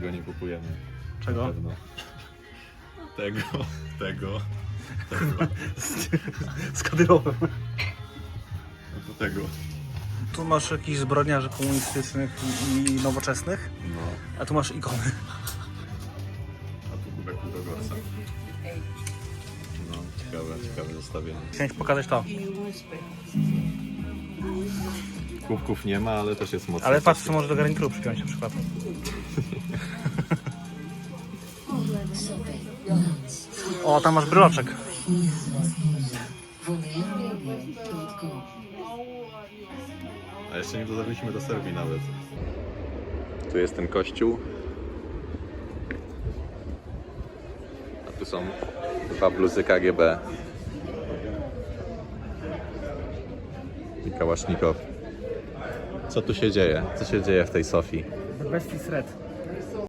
tego nie kupujemy. Na Czego? pewno. Tego, tego, Z Kadyrowem. no to tego. Tu masz jakichś zbrodniarzy komunistycznych i, nowoczesnych, No, a tu masz ikony. a tu kubek Ludogorsa. No, ciekawe, ciekawe zestawienie. Chciałem ci pokazać to. Kubków nie ma, ale też jest mocno. Ale patrz, co może do garnituru przypiąć na przykład. O, tam masz bryloczek. A jeszcze nie dotarliśmy do Serbii nawet. Tu jest ten kościół. A tu są dwa bluzy KGB. I Kałasznikow. Co tu się dzieje? Co się dzieje w tej Sofii? Bestii Thread.